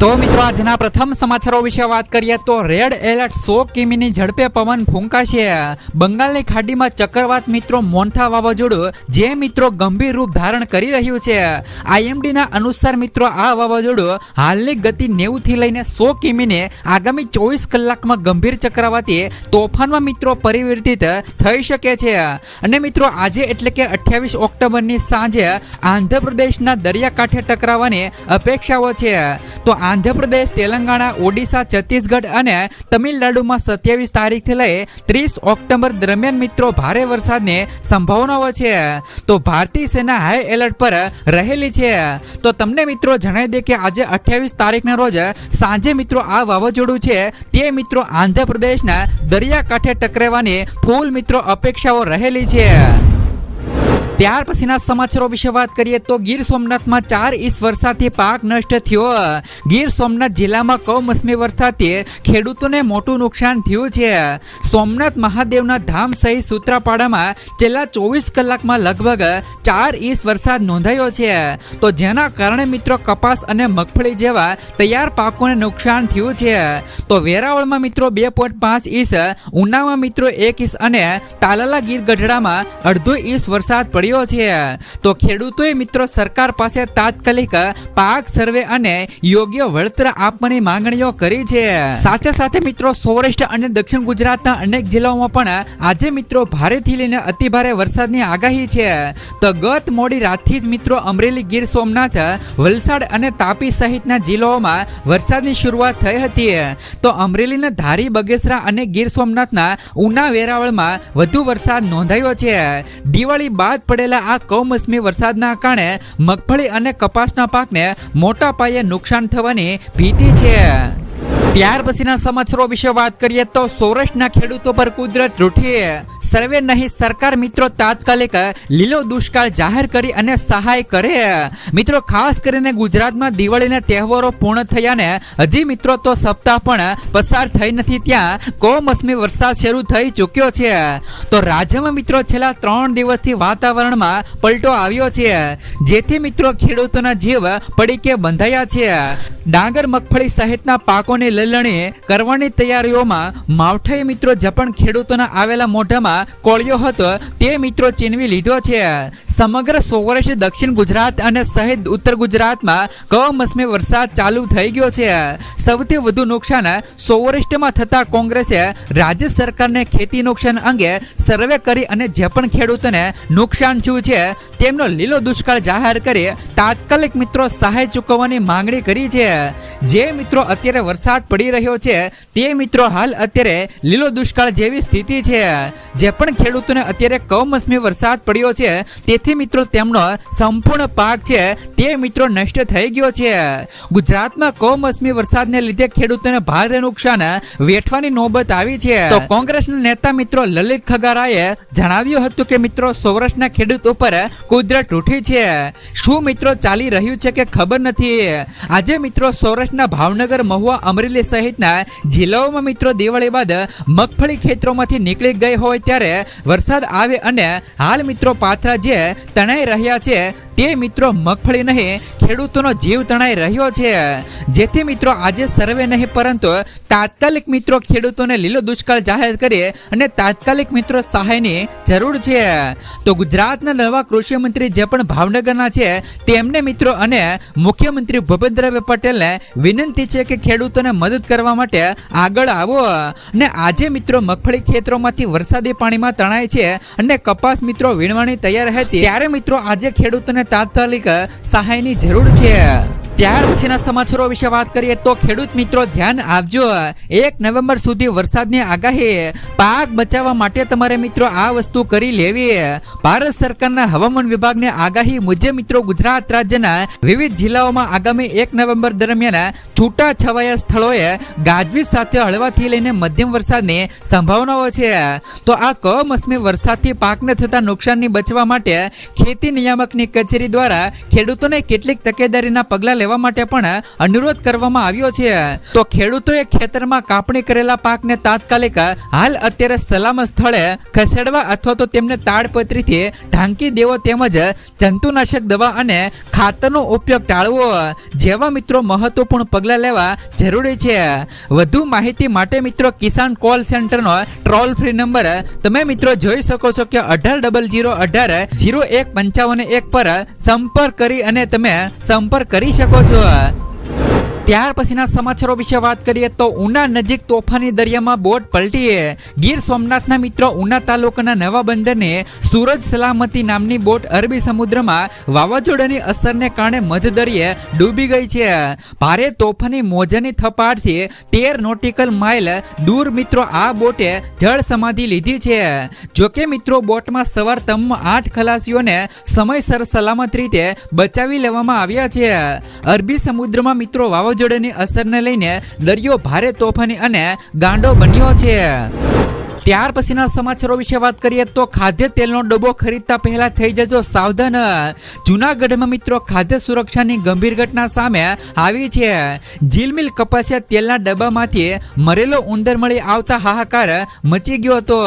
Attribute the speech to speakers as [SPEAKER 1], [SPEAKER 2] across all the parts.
[SPEAKER 1] તો મિત્રો, આજના પ્રથમ સમાચારો વિશે વાત કરીએ તો રેડ એલર્ટ સો કિમીની ઝડપે પવન ફૂંકાશે. બંગાળની ખાડીમાં ચક્રવાત મિત્રો મોન્થા વાવાઝોડું, જે મિત્રો ગંભીર રૂપ ધારણ કરી રહ્યું છે. આઈએમડીના અનુસાર મિત્રો, આ વાવાઝોડું હાલની ગતિ નેવુંથી લઈને સો કિમીને આગામી ચોવીસ કલાકમાં ગંભીર ચક્રવાતી તોફાનમાં મિત્રો પરિવર્તિત થઈ શકે છે. અને મિત્રો, આજે એટલે કે અઠ્યાવીસ ઓક્ટોબરની સાંજે આંધ્રપ્રદેશના દરિયાકાંઠે ટકરાવવાની અપેક્ષાઓ છે. તો આંધ્રપ્રદેશ, તેલંગાણા, ઓડિશા, છત્તીસગઢ અને તમિલનાડુમાં સત્યાવીસ તારીખથી લઈ ત્રીસ ઓક્ટોબર દરમિયાન મિત્રો ભારે વરસાદની સંભાવનાઓ છે. તો ભારતીય સેના હાઈ એલર્ટ પર રહેલી છે. તો તમને મિત્રો જણાવી દે કે આજે અઠ્યાવીસ તારીખના રોજ સાંજે મિત્રો આ વાવાઝોડું છે. તે મિત્રો આંધ્રપ્રદેશના દરિયાકાંઠે ટકરાવાની ફૂલ મિત્રો અપેક્ષાઓ રહેલી છે. ત્યાર પછીના સમાચારો વિશે વાત કરીએ તો ગીર સોમનાથમાં ચાર ઇંચ વરસાદથી પાક નષ્ટ થયો. ગીર સોમનાથ જિલ્લામાં કમોસમી વરસાદથી ખેડૂતોને મોટું નુકસાન થયું છે. સોમનાથ મહાદેવના ધામ સહિત સૂત્રાપાડામાં છેલ્લા ચોવીસ કલાકમાં લગભગ ચાર ઇંચ વરસાદ નોંધાયો છે. તો જેના કારણે મિત્રો કપાસ અને મગફળી જેવા તૈયાર પાકોને નુકસાન થયું છે. તો વેરાવળમાં મિત્રો બે પોઈન્ટ પાંચ ઇંચ, ઉનામાં મિત્રો એક ઇંચ અને તાલાલા ગીર ગઢડામાં અડધો ઇંચ વરસાદ પડ્યો છે. તો ખેડૂતોએ મિત્રો સરકાર પાસે તાત્કાલિક પાક સર્વે અને યોગ્ય વળતર આપવાની માંગણીઓ કરી છે. સાથે સાથે મિત્રો સૌરાષ્ટ્ર અને દક્ષિણ ગુજરાતના અનેક જિલ્લાઓમાં પણ આજે મિત્રો ભારેથી લઈને અતિભારે વરસાદની આગાહી છે. તો ગત મોડી રાતથી જ મિત્રો અમરેલી ગીર સોમનાથ, વલસાડ અને તાપી સહિતના જિલ્લાઓમાં વરસાદની શરૂઆત થઈ હતી. તો અમરેલીના ધારી, બગેસરા અને ગીર સોમનાથના ઉના વેરાવળમાં વધુ વરસાદ નોંધાયો છે. દિવાળી બાદ પડેલા આ કમોસમી વરસાદના કારણે મગફળી અને કપાસના પાકને મોટા પાયે નુકસાન થવાની ભીતિ છે. ત્યાર પછીના સમાચારો વિશે વાત કરીએ તો સૌરાષ્ટ્રના ખેડૂતો પર કુદરત રૂઠી. સર્વે નહીં, સરકાર મિત્રો તાત્કાલિક લીલો દુષ્કાળ જાહેર કરી અને સહાય કરે. મિત્રો, ખાસ કરીને ગુજરાતમાં દિવાળીના તહેવારો પૂર્ણ થયા ને, હજી મિત્રો તો સપ્તાહ પણ પસાર થઈ નથી ત્યાં. કમોસમી વરસાદ શરૂ થઈ ચૂક્યો છે. તો રાજ્યમાં મિત્રો છેલ્લા ત્રણ દિવસથી વાતાવરણમાં પલટો આવ્યો છે. જેથી મિત્રો ખેડૂતોના જીવ પડીકે બંધાયા છે. ડાંગર, મગફળી સહિતના પાકોની લલણી કરવાની તૈયારીઓમાં માવઠાઈ મિત્રો જપણ ખેડૂતોના આવેલા મોઢામાં કોળિયો હતો. તે મિત્રો ચીનવી લીધો છે. સમગ્ર સૌરાષ્ટ્ર, દક્ષિણ ગુજરાત અને સહિત ઉત્તર ગુજરાતમાં કમોસમી વરસાદ ચાલુ થઈ ગયો છે. સૌથી વધુ નુકસાન સૌરાષ્ટ્રમાં થતા કોંગ્રેસે રાજ્ય સરકારને ખેતી નુકસાન અંગે સર્વે કરી અને જે પણ ખેડૂતોને નુકસાન થયું છે, તેમનો લીલો દુષ્કાળ જાહેર કરી તાત્કાલિક મિત્રો સહાય ચૂકવવાની માંગણી કરી છે. જે મિત્રો અત્યારે વરસાદ પડી રહ્યો છે, તે મિત્રો હાલ અત્યારે લીલો દુષ્કાળ જેવી સ્થિતિ છે. જે પણ ખેડૂતોને અત્યારે કમોસમી વરસાદ પડ્યો છે, તેથી મિત્રો તેમનો સંપૂર્ણ પાક છે, તે મિત્રો નષ્ટ થઈ ગયો છે. ગુજરાતમાં કમોસમી વરસાદને લીધે ખેડૂતોને ભારે નુકસાન વેઠવાની નોબત આવી છે. તો કોંગ્રેસના નેતા મિત્રો લલિત ખગારાએ જણાવ્યું હતું કે, મિત્રો, સૌરાષ્ટ્રના ખેડૂતો ઉપર કુદરત ઉઠી છે. શું મિત્રો ચાલી રહ્યું છે કે ખબર નથી? આજે મિત્રો સૌરાષ્ટ્રના ભાવનગર, મહુવા, અમરેલી સહિતના જિલ્લાઓમાં મિત્રો દિવાળી બાદ મગફળી ખેતરોમાંથી નીકળી ગઈ હોય ત્યારે વરસાદ આવે અને હાલ મિત્રો પાથરા જે તણાઈ રહ્યા છે, તે મિત્રો મગફળી નહીં, ખેડૂતોનો જીવ તણાઈ રહ્યો છે. જેથી મિત્રો આજે સર્વે નહીં, પરંતુ તાત્કાલિક મિત્રો ખેડૂતોને લીલો દુષ્કાળ જાહેર કરી અને તાત્કાલિક મિત્રો સહાયની જરૂર છે. તો ગુજરાતના નવા કૃષિ મંત્રી જે પણ ભાવનગરના છે, તેમને મિત્રો અને મુખ્યમંત્રી ભૂપેન્દ્રભાઈ પટેલને વિનંતી છે કે ખેડૂતોને મદદ કરવા માટે આગળ આવો. અને આજે મિત્રો મગફળી ખેતરોમાંથી વરસાદી પાણીમાં તણાય છે અને કપાસ મિત્રો વીણવાની તૈયાર હતી. ત્યારે મિત્રો આજે ખેડૂતોને તાત્કાલિક સહાયની જરૂર છે. ત્યાર પછીના સમાચારો વિશે વાત કરીએ તો ખેડૂત મિત્રો, ધ્યાન આપજો. એક નવેમ્બર સુધી વરસાદની આગાહી. પાક બચાવવા માટે તમારે મિત્રો આ વસ્તુ કરી લેવી. ભારત સરકારના હવામાન વિભાગની આગાહી મુજબ મિત્રો ગુજરાત રાજ્યના વિવિધ જિલ્લાઓમાં આગામી એક નવેમ્બર દરમિયાન છૂટા છવાયા સ્થળોએ ગાજવીજ સાથે હળવાથી લઈને મધ્યમ વરસાદની સંભાવનાઓ છે. તો આ કમોસમી વરસાદથી પાકને થતા નુકસાનની બચવા માટે ખેતી નિયામકની કચેરી દ્વારા ખેડૂતોને કેટલીક તકેદારીના પગલાં લેવા માટે પણ અનુરોધ કરવામાં આવ્યો છે. તો ખેડૂતોએ ખેતરમાં કાપણી કરેલા પાકને તાત્કાલિક હાલ અત્યારે સલામત સ્થળે ખસેડવા અથવા તો તેમને તાડપત્રીથી ઢાંકી દેવો તેમજ જંતુનાશક દવા અને ખાતરનો ઉપયોગ ટાળવો જેવા મિત્રો મહત્વપૂર્ણ પગલાં લેવા જરૂરી છે. વધુ માહિતી માટે મિત્રો કિસાન કોલ સેન્ટરનો ટ્રોલ ફ્રી નંબર તમે મિત્રો જોઈ શકો છો કે અઢાર ડબલ જીરો અઢાર જીરો એક પંચાવન એક પર સંપર્ક કરી અને તમે સંપર્ક કરી શકો છો ત્યાર પછીના સમાચારો વિશે વાત કરીએ તો ઉના નજીક તોફાની દરિયામાં બોટ પલટી ગીર સોમનાથના મિત્રો ઉના તાલુકાના નવા બંદરને સુરજ સલામતી નામની બોટ અરબી સમુદ્રમાં વાવાઝોડાની અસરને કારણે મધદરિયે ડૂબી ગઈ છે. ભારે તોફાની મોજાની થપાટથી તેર નોટિકલ માઇલ દૂર મિત્રો આ બોટે જળ સમાધિ લીધી છે. જોકે મિત્રો બોટમાં સવાર તમામ આઠ ખલાસીઓને સમયસર સલામત રીતે બચાવી લેવામાં આવ્યા છે. અરબી સમુદ્રમાં મિત્રો વાવાઝોડાની અસરને લઈને દરિયો ભારે તોફાની અને ગાંડો બન્યો છે. ત્યાર પછીના સમાચારો વિશે વાત કરીએ તો ખાદ્ય તેલનો ડબ્બો ખરીદતા પહેલા થઈ જજો સાવધાન. જૂનાગઢમાં મિત્રો ખાદ્ય સુરક્ષાની ગંભીર ઘટના સામે આવી છે. જીલમિલ કપાસિયા તેલના ડબ્બામાંથી મરેલો ઉંદર મળી આવતા હાહાકાર મચી ગયો હતો.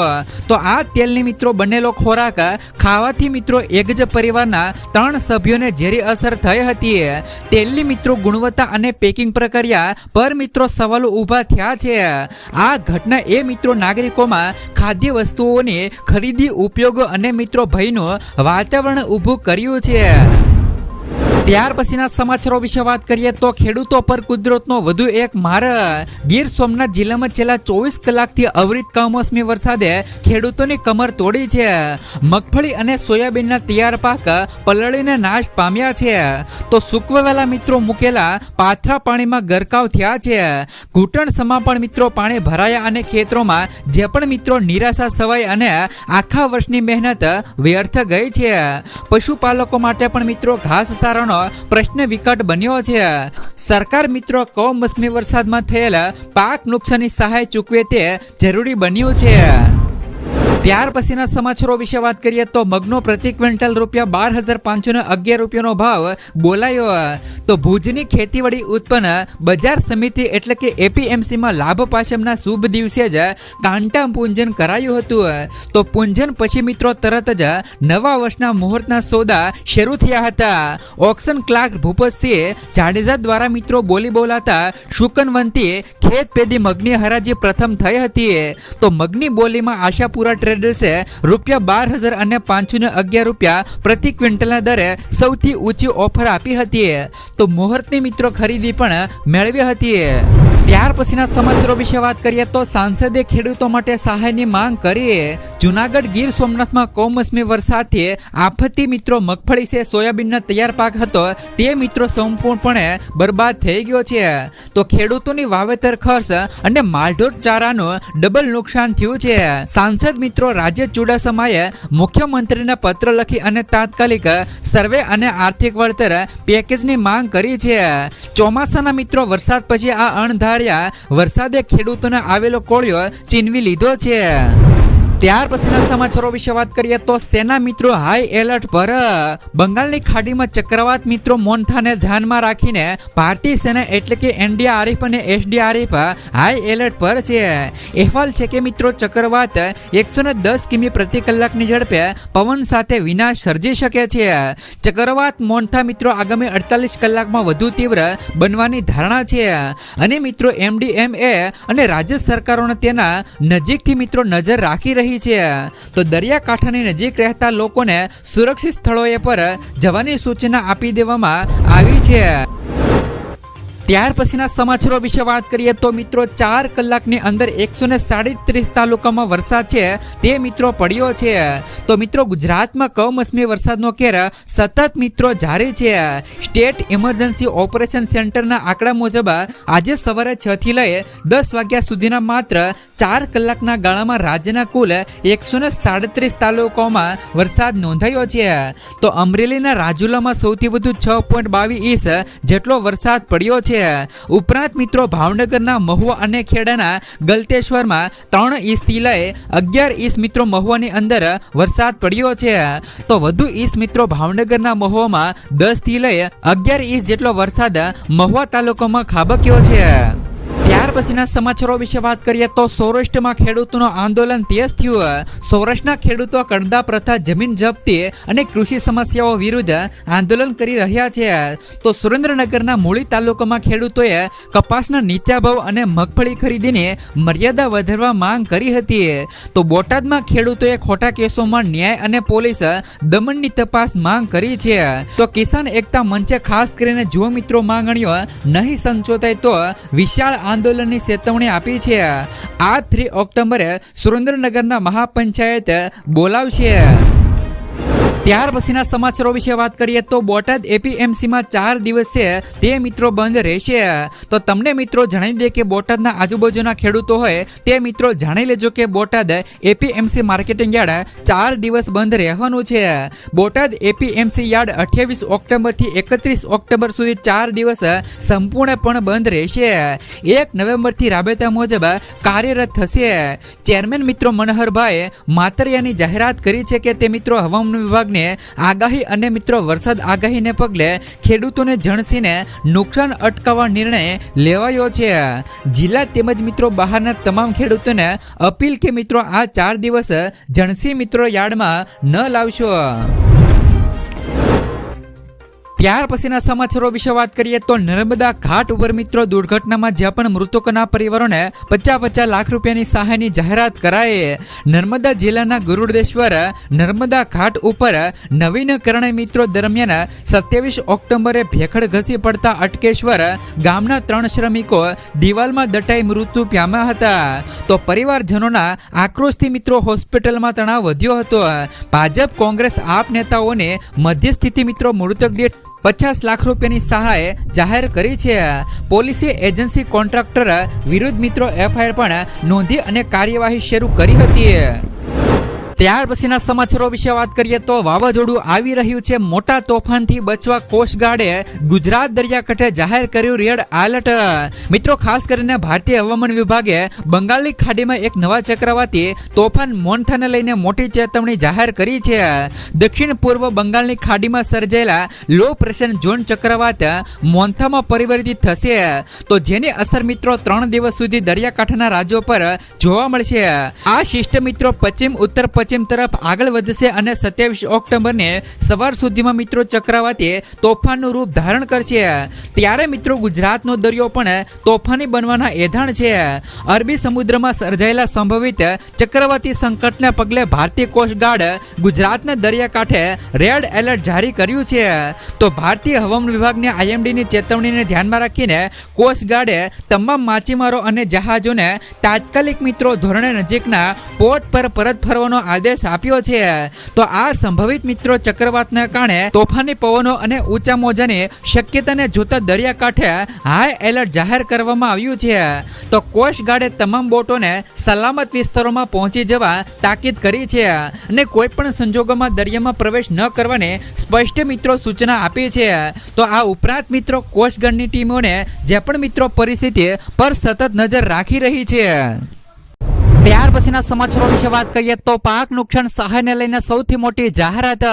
[SPEAKER 1] તો આ તેલની મિત્રો બનેલો ખોરાક ખાવાથી મિત્રો એક જ પરિવારના ત્રણ સભ્યોને ઝેરી અસર થઈ હતી. તેલની મિત્રો ગુણવત્તા અને પેકિંગ પ્રક્રિયા પર મિત્રો સવાલો ઊભા થયા છે. આ ઘટના એ મિત્રો નાગરિકોમાં ખાદ્ય વસ્તુઓની ખરીદી ઉપયોગ અને મિત્રો ભયનું વાતાવરણ ઊભું કર્યું છે. ત્યાર પછીના સમાચારો વિશે વાત કરીએ તો ખેડૂતો પર કુદરતનો વધુ એક માર. ગીર સોમનાથ જિલ્લામાં છેલ્લા ચોવીસ કલાકથી અવિરત કમોસમી વરસાદે ખેડૂતોની કમર તોડી છે. મગફળી અને સોયાબીનના તૈયાર પાક પલળીને નાશ પામ્યા છે. તો સૂકવેલા મિત્રો મૂકેલા પાથરા પાણીમાં ગરકાવ થયા છે. ઘૂંટણ સમા પણ મિત્રો પાણી ભરાયા અને ખેતરોમાં જે પણ મિત્રો નિરાશા સવાઈ અને આખા વર્ષની મહેનત વ્યર્થ ગઈ છે. પશુપાલકો માટે પણ મિત્રો ઘાસ સારાનો પ્રશ્ન વિકટ બન્યો છે. સરકાર મિત્રો, કમોસમી વરસાદમાં થયેલા પાક નુકસાની સહાય ચૂકવે તે જરૂરી બન્યું છે. ત્યાર પછીના સમાચારો વિશે વાત કરીએ તો મગનો પ્રતિ ક્વિન્ટલ રૂપિયા બાર હજાર પાંચસો ને અગિયાર રૂપિયાનો ભાવ બોલાયો. તો ભુજની ખેતીવાડી ઉત્પન્ન બજાર સમિતિ એટલે કે એપીએમસીમાં લાભ પાછમના શુભ દિવસે જ કાંટા પૂંજન કરાયું હતું. તો પૂંજન પછી મિત્રો તરત જ નવા વર્ષના મુહૂર્તના સોદા શરૂ થયા હતા. ઓક્શન ક્લાર્ક ભૂપતસિંહ જાડેજા દ્વારા મિત્રો બોલી બોલાતા શુકનવંતી ખેત પેદી મગની હરાજી પ્રથમ થઈ હતી. તો મગની બોલીમાં આશાપુરા ટ્રેડર્સે રૂપિયા બાર હજાર અને પાંચસો ને અગિયાર રૂપિયા પ્રતિ ક્વિન્ટલના દરે સૌથી ઊંચી ઓફર આપી હતી. તો મુહૂર્તની મિત્રો ખરીદી પણ મેળવી હતી. ત્યાર પછીના સમાચારો વિશે વાત કરીએ તો સાંસદે ખેડૂતો માટે સહાયની માંગ કરી. જુનાગઢ ગીર સોમનાથમાં કમોસમી વરસાદથી આફતી મિત્રો મગફળી છે, સોયાબીનનો તૈયાર પાક હતો, તે મિત્રો સંપૂર્ણપણે બરબાદ થઈ ગયો છે. તો ખેડૂતોની વાવેતર ખર્ચ અને માલઢોર ચારાનું ડબલ નુકસાન થયું છે. સાંસદ મિત્રો રાજ્ય ચુડાસમાએ મુખ્યમંત્રીને પત્ર લખી અને તાત્કાલિક સર્વે અને આર્થિક વળતર પેકેજની માંગ કરી છે. ચોમાસાના મિત્રો વરસાદ પછી આ અણધાર્યા વરસાદે ખેડૂતોને આવેલો કોળિયો ચીનવી લીધો છે. ત્યાર પછીના સમાચારો વિશે વાત કરીએ તો સેના મિત્રો હાઈ એલર્ટ પર બંગાળની ખાડીમાં ચક્રવાત મિત્રો મોન્થાને ધ્યાનમાં રાખીને ભારતીય સેના એટલે કે એનડીઆરએફ અને એસડીઆરએફ હાઈ એલર્ટ પર છે. અહેવાલ છે કે મિત્રો ચક્રવાત એકસો ને દસ કિમી પ્રતિ કલાકની ઝડપે પવન સાથે વિનાશ સર્જી શકે છે. ચક્રવાત મોન્થા મિત્રો આગામી અડતાલીસ કલાકમાં વધુ તીવ્ર બનવાની ધારણા છે. અને મિત્રો એમડીએમએ અને રાજ્ય સરકારોને તેના નજીકથી મિત્રો નજર રાખી રહી છે. તો દરિયાકાંઠાની નજીક રહેતા લોકોને સુરક્ષિત સ્થળોએ પર જવાની સૂચના આપી દેવામાં આવી છે. ત્યાર પછીના સમાચારો વિશે વાત કરીએ તો મિત્રો ચાર કલાકની અંદર એકસો ને સાડત્રીસ તાલુકામાં વરસાદ છે, તે મિત્રો પડ્યો છે. તો મિત્રો ગુજરાતમાં કમોસમી વરસાદનો કેર સતત મિત્રો જારી છે. સ્ટેટ ઇમરજન્સી ઓપરેશન સેન્ટરના આંકડા મુજબ આજે સવારે છ થી લઈ દસ વાગ્યા સુધીના માત્ર ચાર કલાકના ગાળામાં રાજ્યના કુલ એકસો ને સાડત્રીસ તાલુકાઓમાં વરસાદ નોંધાયો છે. તો અમરેલીના રાજુલામાં સૌથી વધુ છ પોઈન્ટ બાવીસ ઇંચ જેટલો વરસાદ પડ્યો છે. ઉપરાંત મિત્રો, ભાવનગરના મહુવા અને ખેડાના ગલતેશ્વરમાં ત્રણ ઇંચથી લઈ અગિયાર ઈસ મિત્રો મહુવાની અંદર વરસાદ પડ્યો છે. તો વધુ ઈસ મિત્રો, ભાવનગરના મહુવામાં દસથી લઈ અગિયાર ઈસ જેટલો વરસાદ મહુવા તાલુકામાં ખાબક્યો છે. ત્યાર પછીના સમાચારો વિશે વાત કરીએ તો સૌરાષ્ટ્રમાં ખેડૂતોનું આંદોલન તેજ થયું. સૌરાષ્ટ્રના ખેડૂતો કડદા પ્રથા જમીન જપ્તી અને કૃષિ સમસ્યાઓ વિરુદ્ધ આંદોલન કરી રહ્યા છે. તો સુરેન્દ્રનગરના મૂળી તાલુકામાં ખેડૂતોએ કપાસના નીચા ભાવ અને મગફળી ખરીદીને મર્યાદા વધારવા માંગ કરી હતી. તો બોટાદમાં ખેડૂતોએ ખોટા કેસોમાં ન્યાય અને પોલીસ દમનની તપાસ માંગ કરી છે. તો કિસાન એકતા મંચે ખાસ કરીને જો મિત્રો માંગણીઓ, નહીં સંચોતાય તો વિશાળ આંદોલનની ચેતવણી આપી છે. આ થ્રી ઓક્ટોબરે સુરેન્દ્રનગરના મહાપંચાયત બોલાવશે. ત્યાર પછીના સમાચારો વિશે વાત કરીએ તો બોટાદ એપીએમસીમાં ચાર દિવસ છે તે મિત્રો બંધ રહેશે. તો તમને મિત્રો જણાવી દે કે બોટાદના આજુબાજુના ખેડૂતો હોય, તે મિત્રો જાણી લેજો કે બોટાદ એપીએમસી માર્કેટિંગ યાર્ડ ચાર દિવસ બંધ રહેવાનું છે. બોટાદ એપીએમસી યાર્ડ અઠ્યાવીસ ઓક્ટોબરથી એકત્રીસ ઓક્ટોબર સુધી ચાર દિવસ સંપૂર્ણપણે બંધ રહેશે. એક નવેમ્બરથી રાબેતા મુજબ કાર્યરત થશે. ચેરમેન મિત્રો મનોહરભાઈ માતરિયાની જાહેરાત કરી છે કે તે મિત્રો હવામાન વિભાગને આગાહી અને મિત્રો વરસાદ આગાહીને પગલે ખેડૂતોને જણસીને નુકસાન અટકાવવા નિર્ણય લેવાયો છે. જિલ્લા તેમજ મિત્રો બહારના તમામ ખેડૂતોને અપીલ કે મિત્રો આ ચાર દિવસ જણસી મિત્રો યાર્ડમાં ન લાવશો. ત્યાર પછીના સમાચારો વિશે વાત કરીએ તો નર્મદા ઘાટ ઉપર મિત્રો દુર્ઘટનામાં જ્યાં પણ મૃતકોના પરિવારોને પચાસ પચાસ લાખ રૂપિયાની સહાયની જાહેરાત કરાઈ, નર્મદા જિલ્લાના ગુરુડેશ્વર નર્મદા ઘાટ ઉપર નવીનકરણ મિત્રો દરમિયાન સત્યાવીસ ઓક્ટોબરે ભેખડ ઘસી પડતા અટકેશ્વર ગામના ત્રણ શ્રમિકો દિવાલમાં દટાઈ મૃત્યુ પામ્યા હતા. તો પરિવારજનોના આક્રોશથી મિત્રો હોસ્પિટલમાં તણાવ વધ્યો હતો. ભાજપ કોંગ્રેસ આપ નેતાઓને મધ્યસ્થિતિ મિત્રો મૃતક દીઠ પચાસ લાખ રૂપિયાની સહાય જાહેર કરી છે. પોલીસે એજન્સી કોન્ટ્રાક્ટર વિરુદ્ધ મિત્રો એફઆઈઆર પણ નોંધી અને કાર્યવાહી શરૂ કરી હતી. ત્યાર પછીના સમાચારો વિશે વાત કરીએ તો વાવાઝોડું આવી રહ્યું છે મોટા તોફાનથી બચવા કોસ્ટગાર્ડે ગુજરાત દરિયાકાંઠે જાહેર કર્યું રેડ એલર્ટ. મિત્રો, ખાસ કરીને ભારતીય હવામાન વિભાગે બંગાળની ખાડીમાં એક નવા ચક્રવાતી તોફાન મોન્થાને લઈને મોટી ચેતવણી જાહેર કરી છે. દક્ષિણ પૂર્વ બંગાળની ખાડીમાં સર્જાયેલા લો પ્રેશર ઝોન ચક્રવાત મોન્થામાં પરિવર્તિત થશે. તો જેની અસર મિત્રો ત્રણ દિવસ સુધી દરિયાકાંઠાના રાજ્યો પર જોવા મળશે. આ સિસ્ટમ મિત્રો પશ્ચિમ, ઉત્તર પશ્ચિમ તરફ આગળ વધશે અને સત્યાવીસ ઓક્ટોબરને સવાર સુધીમાં મિત્રો ચક્રવાતી તોફાનનું રૂપ ધારણ કરશે. ત્યારે મિત્રો ગુજરાતનો દરિયો પણ તોફાની બનવાના એધાણ છે. અરબી સમુદ્રમાં સર્જાયેલા સંભવિત ચક્રવાતી સંકટને પગલે ભારતીય કોસ્ટગાર્ડ ગુજરાતના દરિયાકાંઠે રેડ એલર્ટ જારી કર્યું છે. તો ભારતીય હવામાન વિભાગની આઈએમડીની ચેતવણીને ધ્યાનમાં રાખીને કોસ્ટગાર્ડે તમામ માછીમારો અને જહાજોને તાત્કાલિક મિત્રો ધોરણે નજીકના પોર્ટ પર પરત ફરવાનો આદેશ આપ્યો છે. તો આ સંભવિત મિત્રો ચક્રવાતના કારણે તોફાની પવનો અને ઊંચા મોજાની શક્યતાને જોતા દરિયાકાંઠે હાઈ એલર્ટ જાહેર કરવામાં આવ્યું છે. તો કોસ્ટગાર્ડે તમામ બોટોને સલામત વિસ્તારોમાં પહોંચી જવા તાકીદ કરી છે અને કોઈ પણ સંજોગોમાં દરિયામાં પ્રવેશ ન કરવાની સ્પષ્ટ મિત્રો સૂચના આપી છે. તો આ ઉપરાંત મિત્રો કોસ્ટગાર્ડની ટીમોને જે પણ મિત્રો પરિસ્થિતિ પર સતત નજર રાખી રહી છે. ત્યાર પછીના સમાચારો વિશે વાત કરીએ તો પાક નુકસાન સહાયને લઈને સૌથી મોટી જાહેરાત,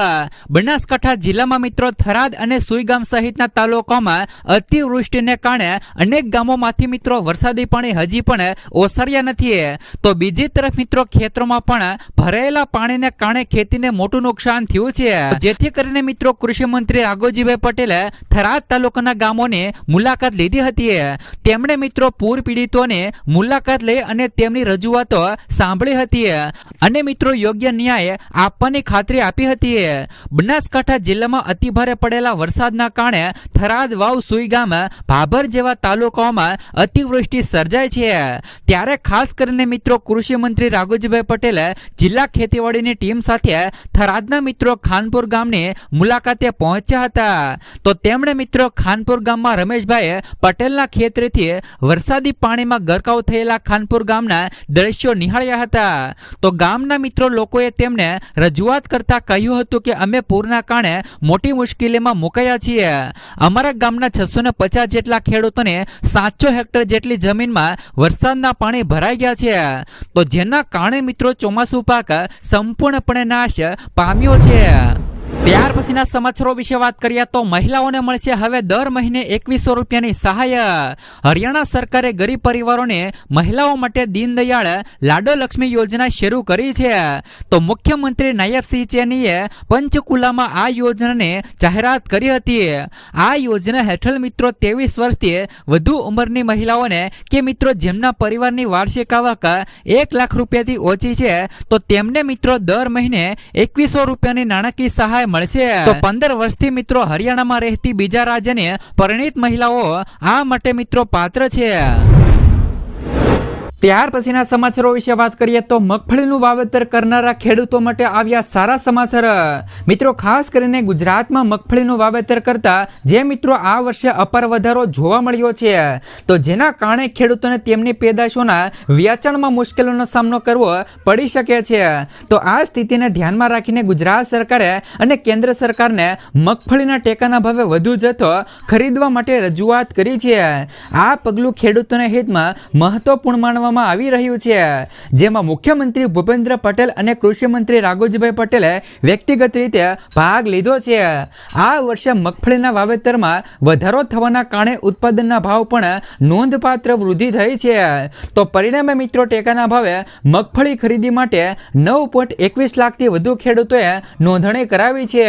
[SPEAKER 1] બનાસકાંઠા જિલ્લામાં મિત્રો થરાદ અને સુઈગામ સહિતના તાલુકામાં અતિવૃષ્ટિને કારણે અનેક ગામોમાંથી મિત્રો વરસાદી પાણી હજી પણ ઓસર્યા નથી. તો બીજી તરફ મિત્રો ખેતરોમાં પણ ભરાયેલા પાણીને કારણે ખેતીને મોટું નુકસાન થયું છે. જેથી કરીને મિત્રો કૃષિ મંત્રી રાઘોજીભાઈ પટેલે થરાદ તાલુકાના ગામોની મુલાકાત લીધી હતી. તેમણે મિત્રો પૂર પીડિતોને મુલાકાત લઈ અને તેમની રજૂઆતો વાતો સાંભળી હતી અને મિત્રો, યોગ્ય ન્યાય આપવાની ખાતરી આપી હતી બનાસકાંઠા જિલ્લામાં અતિભારે પડેલા વરસાદના કારણે થરાદ વાવ સુઈગામ ભાભર જેવા તાલુકાઓમાં અતિવૃષ્ટિ સર્જાય છે. ત્યારે ખાસ કરીને મિત્રો, કૃષિ મંત્રી રાઘુજીભાઈ પટેલે જિલ્લા ખેતીવાડીની ટીમ સાથે થરાદના મિત્રો ખાનપુર ગામની મુલાકાતે પહોંચ્યા હતા. તો તેમણે મિત્રો, ખાનપુર ગામમાં રમેશભાઈ પટેલના ખેતરેથી વરસાદી પાણીમાં ગરકાવ થયેલા ખાનપુર ગામના દ્રશ્યો નિહાળ્યા હતા. તો ગામના મિત્રો લોકોએ તેમને રજૂઆત કરતા કહ્યું હતું કે, અમે પૂરના કારણે મોટી મુશ્કેલીમાં મુકાયા છીએ. અમારા ગામના છસો ને પચાસ જેટલા ખેડૂતોને સાતસો હેક્ટર જેટલી જમીનમાં વરસાદના પાણી ભરાઈ ગયા છે. તો જેના કારણે મિત્રો ચોમાસુ પાક સંપૂર્ણપણે નાશ પામ્યો છે. ત્યાર પછીના સમાચારો વિશે વાત કરીએ તો મહિલાઓને મળશે હવે દર મહિને એકવીસો રૂપિયાની સહાય. હરિયાણા સરકારે ગરીબ પરિવારોને મહિલાઓ માટે દીનદયાળ લાડો લક્ષ્મી યોજના શરૂ કરી છે. તો મુખ્યમંત્રી નાયબસિંહ ચેનીએ પંચકુલામાં આ યોજનાને જાહેરાત કરી હતી. આ યોજના હેઠળ મિત્રો ત્રેવીસ વર્ષથી વધુ ઉંમરની મહિલાઓને કે મિત્રો જેમના પરિવારની વાર્ષિક આવક એક લાખ રૂપિયાથી ઓછી છે, તો તેમને મિત્રો દર મહિને એકવીસો રૂપિયાની નાણાકીય સહાય મળશે. તો પંદર વર્ષથી મિત્રો હરિયાણામાં રહેતી બીજા રાજ્યની પરિણીત મહિલાઓ આ માટે મિત્રો પાત્ર છે. ત્યાર પછીના સમાચારો વિશે વાત કરીએ તો મગફળીનું વાવેતર કરનારા ખેડૂતો માટે આવ્યા સારા સમાચાર. મિત્રો, ખાસ કરીને ગુજરાતમાં મગફળીનું વાવેતર કરતા જે મિત્રો આ વર્ષે અપાર વધારો જોવા મળ્યો છે, તો જેના કારણે ખેડૂતોને તેમની પેદાશોના વેચાણમાં મુશ્કેલીનો સામનો કરવો પડી શકે છે. તો આ સ્થિતિને ધ્યાનમાં રાખીને ગુજરાત સરકારે અને કેન્દ્ર સરકારને મગફળીના ટેકાના ભાવે વધુ જથ્થો ખરીદવા માટે રજૂઆત કરી છે. આ પગલું ખેડૂતોના હિતમાં મહત્વપૂર્ણ માનવામાં આવી રહ્યું છે. જેમાં મુખ્યમંત્રી ભૂપેન્દ્ર પટેલ અને કૃષિમંત્રી રાઘોજીભાઈ પટેલે વ્યક્તિગત રીતે ભાગ લીધો છે. આ વર્ષે મગફળીના વાવેતરમાં વધારો થવાના કારણે ઉત્પાદનના ભાવ પણ નોંધપાત્ર વૃદ્ધિ થઈ છે. તો પરિણામે મિત્રો, ટેકાના ભાવે મગફળી ખરીદી માટે નવ પોઈન્ટ એકવીસ લાખથી વધુ ખેડૂતોએ નોંધણી કરાવી છે.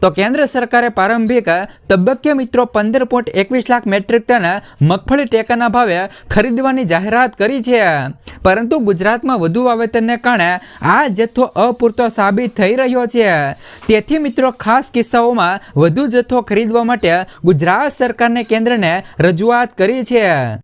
[SPEAKER 1] તો કેન્દ્ર સરકારે પ્રારંભિક તબક્કે મિત્રો, પંદર પોઈન્ટ એકવીસ લાખ મેટ્રિક ટન મગફળી ટેકાના ભાવે ખરીદવાની જાહેરાત કરી છે. પરંતુ ગુજરાતમાં વધુ વાવેતરને કારણે આ જથ્થો અપૂરતો સાબિત થઈ રહ્યો છે. તેથી મિત્રો, ખાસ કિસ્સાઓમાં વધુ જથ્થો ખરીદવા માટે ગુજરાત સરકારને કેન્દ્રને રજૂઆત કરી છે.